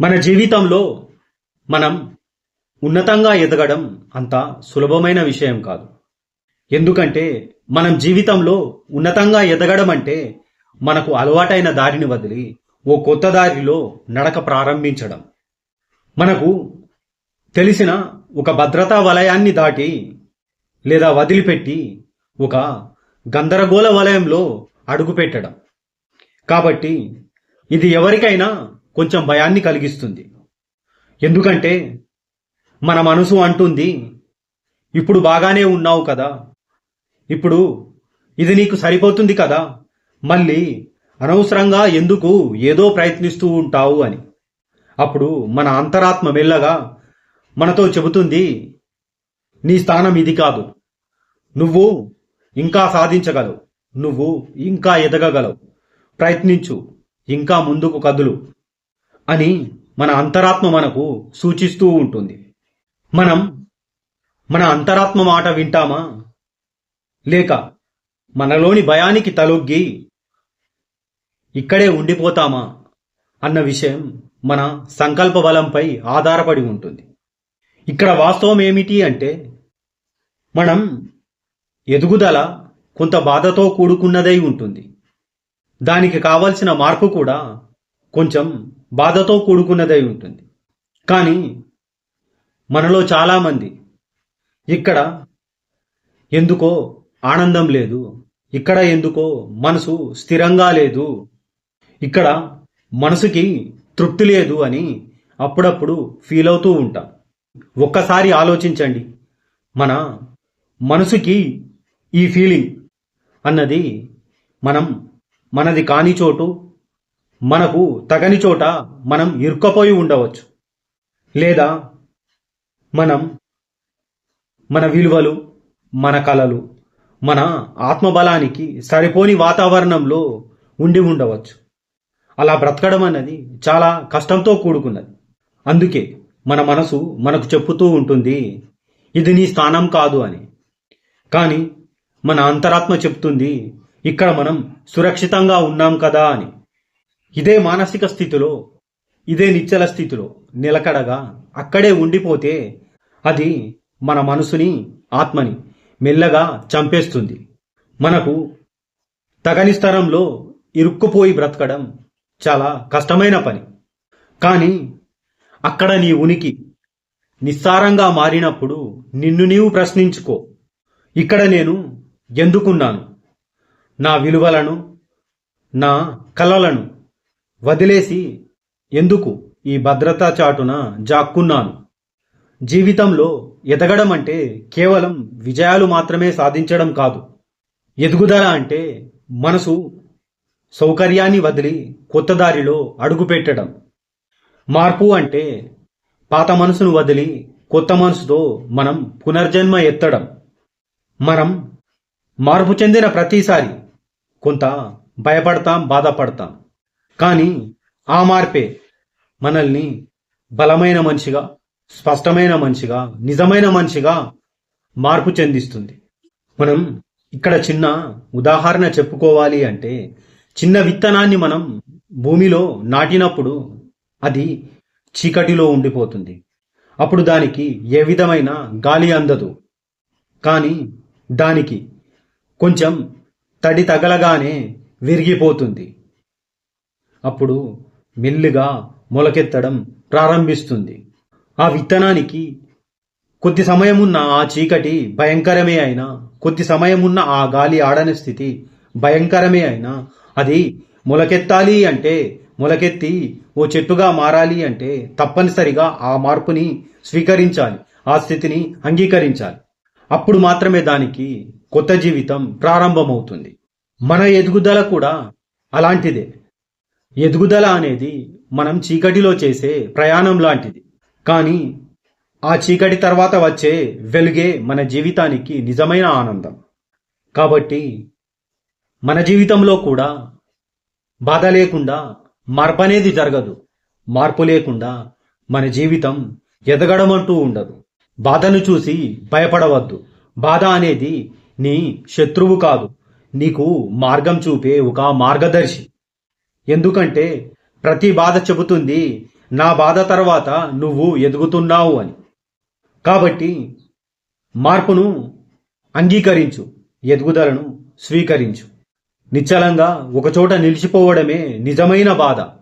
మన జీవితంలో మనం ఉన్నతంగా ఎదగడం అంత సులభమైన విషయం కాదు. ఎందుకంటే మనం జీవితంలో ఉన్నతంగా ఎదగడం అంటే మనకు అలవాటైన దారిని వదిలి ఓ కొత్త దారిలో నడక ప్రారంభించడం. మనకు తెలిసిన ఒక భద్రతా వలయాన్ని దాటి లేదా వదిలిపెట్టి ఒక గందరగోళ వలయంలో అడుగుపెట్టడం. కాబట్టి ఇది ఎవరికైనా కొంచెం భయాన్ని కలిగిస్తుంది. ఎందుకంటే మన మనసు అంటుంది ఇప్పుడు బాగానే ఉన్నావు కదా. ఇప్పుడు ఇది నీకు సరిపోతుంది కదా. మళ్ళీ అనవసరంగా ఎందుకు ఏదో ప్రయత్నిస్తూ ఉంటావు అని. అప్పుడు మన అంతరాత్మ మెల్లగా మనతో చెబుతుంది నీ స్థానం ఇది కాదు. నువ్వు ఇంకా సాధించగలవు. నువ్వు ఇంకా ఎదగగలవు. ప్రయత్నించు. ఇంకా ముందుకు కదులు. అని మన అంతరాత్మ మనకు సూచిస్తూ ఉంటుంది. మనం మన అంతరాత్మ మాట వింటామా? లేక మనలోని భయానికి తలొగ్గి ఇక్కడే ఉండిపోతామా? అన్న విషయం మన సంకల్ప బలంపై ఆధారపడి ఉంటుంది. ఇక్కడ వాస్తవం ఏమిటి అంటే మనం ఎదుగుదల కొంత బాధతో కూడుకున్నదై ఉంటుంది. దానికి కావలసిన మార్పు కూడా కొంచెం బాధతో కూడుకున్నదై ఉంటుంది. కానీ మనలో చాలామంది ఇక్కడ ఎందుకో ఆనందం లేదు ఇక్కడ ఎందుకో మనసు స్థిరంగా లేదు ఇక్కడ మనసుకి తృప్తి లేదు అని అప్పుడప్పుడు ఫీల్ అవుతూ ఉంటాం. ఒక్కసారి ఆలోచించండి. మన మనసుకి ఈ ఫీలింగ్ అన్నది మనం మనది కాని చోటు మనకు తగని చోట మనం ఇరుక్కపోయి ఉండవచ్చు. లేదా మనం మన విలువలు మన కళలు మన ఆత్మబలానికి సరిపోని వాతావరణంలో ఉండి ఉండవచ్చు. అలా బ్రతకడం అన్నది చాలా కష్టంతో కూడుకున్నది. అందుకే మన మనసు మనకు చెప్పుతూ ఉంటుంది ఇది నీ స్థానం కాదు అని. కానీ మన అంతరాత్మ చెప్తుంది ఇక్కడ మనం సురక్షితంగా ఉన్నాం కదా అని. ఇదే మానసిక స్థితిలో ఇదే నిశ్చల స్థితిలో నిలకడగా అక్కడే ఉండిపోతే అది మన మనసుని ఆత్మని మెల్లగా చంపేస్తుంది. మనకు తగని స్థలంలో ఇరుక్కుపోయి బ్రతకడం చాలా కష్టమైన పని. కానీ అక్కడ నీ ఉనికి నిస్సారంగా మారినప్పుడు నిన్ను నీవు ప్రశ్నించుకో. ఇక్కడ నేను ఎందుకున్నాను? నా విలువలను నా కలలను వదిలేసి ఎందుకు ఈ భద్రతా చాటున జాక్కున్నాను? జీవితంలో ఎదగడం అంటే కేవలం విజయాలు మాత్రమే సాధించడం కాదు. ఎదుగుదల అంటే మనసు సౌకర్యాన్ని వదిలి కొత్త దారిలో అడుగుపెట్టడం. మార్పు అంటే పాత మనసును వదిలి కొత్త మనసుతో మనం పునర్జన్మ ఎత్తడం. మనం మార్పు చెందిన ప్రతిసారి కొంత భయపడతాం బాధపడతాం. కానీ ఆ మార్పే మనల్ని బలమైన మనిషిగా స్పష్టమైన మనిషిగా నిజమైన మనిషిగా మార్పు చెందిస్తుంది. మనం ఇక్కడ చిన్న ఉదాహరణ చెప్పుకోవాలి అంటే చిన్న విత్తనాన్ని మనం భూమిలో నాటినప్పుడు అది చీకటిలో ఉండిపోతుంది. అప్పుడు దానికి ఏ విధమైన గాలి అందదు. కానీ దానికి కొంచెం తడి తగలగానే విరిగిపోతుంది. అప్పుడు మెల్లిగా మొలకెత్తడం ప్రారంభిస్తుంది. ఆ విత్తనానికి కొద్ది సమయమున్న ఆ చీకటి భయంకరమే అయినా కొద్ది సమయమున్న ఆ గాలి ఆడని స్థితి భయంకరమే అయినా అది మొలకెత్తాలి అంటే మొలకెత్తి ఓ చెట్టుగా మారాలి అంటే తప్పనిసరిగా ఆ మార్పుని స్వీకరించాలి ఆ స్థితిని అంగీకరించాలి. అప్పుడు మాత్రమే దానికి కొత్త జీవితం ప్రారంభమవుతుంది. మన ఎదుగుదల కూడా అలాంటిదే. ఎదుగుదల అనేది మనం చీకటిలో చేసే ప్రయాణం లాంటిది. కానీ ఆ చీకటి తర్వాత వచ్చే వెలుగే మన జీవితానికి నిజమైన ఆనందం. కాబట్టి మన జీవితంలో కూడా బాధ లేకుండా మార్పు అనేది జరగదు. మార్పు లేకుండా మన జీవితం ఎదగడం అంటూ ఉండదు. బాధను చూసి భయపడవద్దు. బాధ అనేది నీ శత్రువు కాదు. నీకు మార్గం చూపే ఒక మార్గదర్శి. ఎందుకంటే ప్రతి బాధ చెబుతుంది నా బాధ తర్వాత నువ్వు ఎదుగుతున్నావు అని. కాబట్టి మార్పును అంగీకరించు ఎదుగుదలను స్వీకరించు. నిశ్చలంగా ఒకచోట నిలిచిపోవడమే నిజమైన బాధ.